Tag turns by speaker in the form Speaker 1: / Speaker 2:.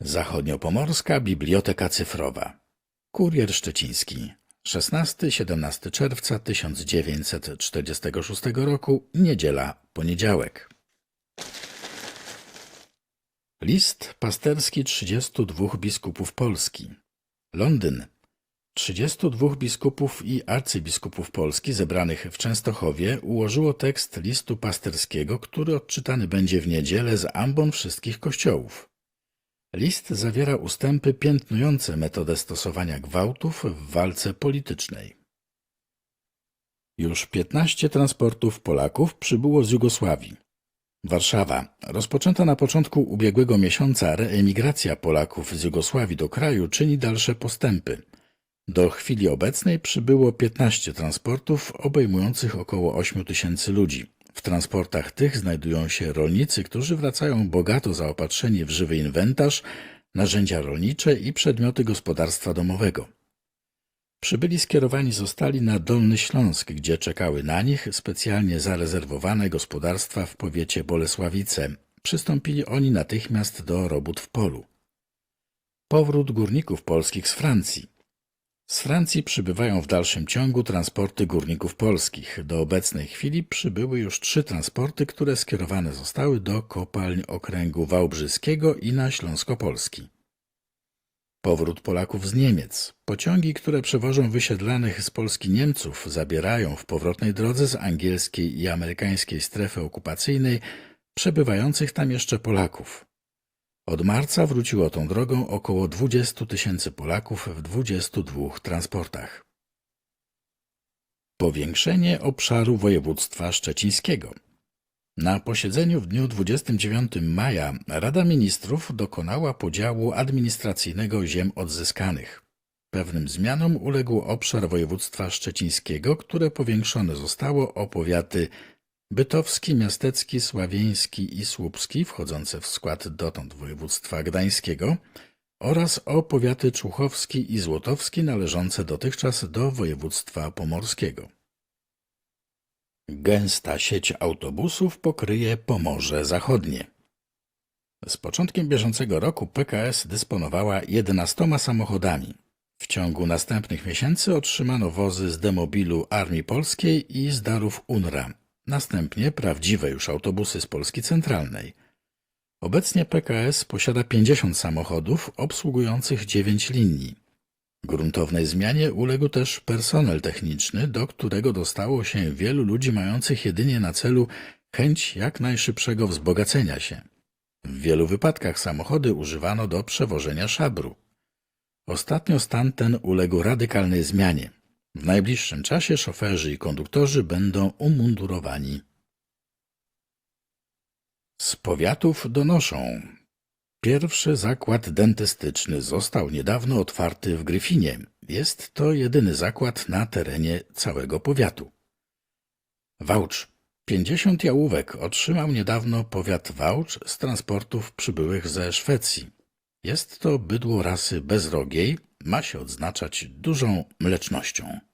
Speaker 1: Zachodniopomorska Biblioteka Cyfrowa. Kurier Szczeciński. 16-17 czerwca 1946 roku, niedziela, poniedziałek. List pasterski 32 biskupów Polski. Londyn. 32 biskupów i arcybiskupów Polski zebranych w Częstochowie ułożyło tekst listu pasterskiego, który odczytany będzie w niedzielę z ambon wszystkich kościołów. List zawiera ustępy piętnujące metodę stosowania gwałtów w walce politycznej. Już 15 transportów Polaków przybyło z Jugosławii. Warszawa. Rozpoczęta na początku ubiegłego miesiąca reemigracja Polaków z Jugosławii do kraju czyni dalsze postępy. Do chwili obecnej przybyło 15 transportów obejmujących około 8 tysięcy ludzi. W transportach tych znajdują się rolnicy, którzy wracają bogato zaopatrzeni w żywy inwentarz, narzędzia rolnicze i przedmioty gospodarstwa domowego. Przybyli skierowani zostali na Dolny Śląsk, gdzie czekały na nich specjalnie zarezerwowane gospodarstwa w powiecie Bolesławice. Przystąpili oni natychmiast do robót w polu. Powrót górników polskich z Francji. Z Francji przybywają w dalszym ciągu transporty górników polskich. Do obecnej chwili przybyły już trzy transporty, które skierowane zostały do kopalń okręgu wałbrzyskiego i na Śląskopolski. Powrót Polaków z Niemiec. Pociągi, które przewożą wysiedlanych z Polski Niemców, zabierają w powrotnej drodze z angielskiej i amerykańskiej strefy okupacyjnej przebywających tam jeszcze Polaków. Od marca wróciło tą drogą około 20 tysięcy Polaków w 22 transportach. Powiększenie obszaru województwa szczecińskiego. Na posiedzeniu w dniu 29 maja Rada Ministrów dokonała podziału administracyjnego ziem odzyskanych. Pewnym zmianom uległ obszar województwa szczecińskiego, które powiększone zostało o powiaty Bytowski, Miastecki, Sławieński i Słupski, wchodzące w skład dotąd województwa gdańskiego, oraz o powiaty Człuchowski i Złotowski, należące dotychczas do województwa pomorskiego. Gęsta sieć autobusów pokryje Pomorze Zachodnie. Z początkiem bieżącego roku PKS dysponowała 11 samochodami. W ciągu następnych miesięcy otrzymano wozy z demobilu Armii Polskiej i z darów UNRA, następnie prawdziwe już autobusy z Polski Centralnej. Obecnie PKS posiada 50 samochodów obsługujących 9 linii. Gruntownej zmianie uległ też personel techniczny, do którego dostało się wielu ludzi mających jedynie na celu chęć jak najszybszego wzbogacenia się. W wielu wypadkach samochody używano do przewożenia szabru. Ostatnio stan ten uległ radykalnej zmianie. W najbliższym czasie szoferzy i konduktorzy będą umundurowani. Z powiatów donoszą. Pierwszy zakład dentystyczny został niedawno otwarty w Gryfinie. Jest to jedyny zakład na terenie całego powiatu. Wałcz. 50 jałówek otrzymał niedawno powiat Wałcz z transportów przybyłych ze Szwecji. Jest to bydło rasy bezrogiej, ma się odznaczać dużą mlecznością.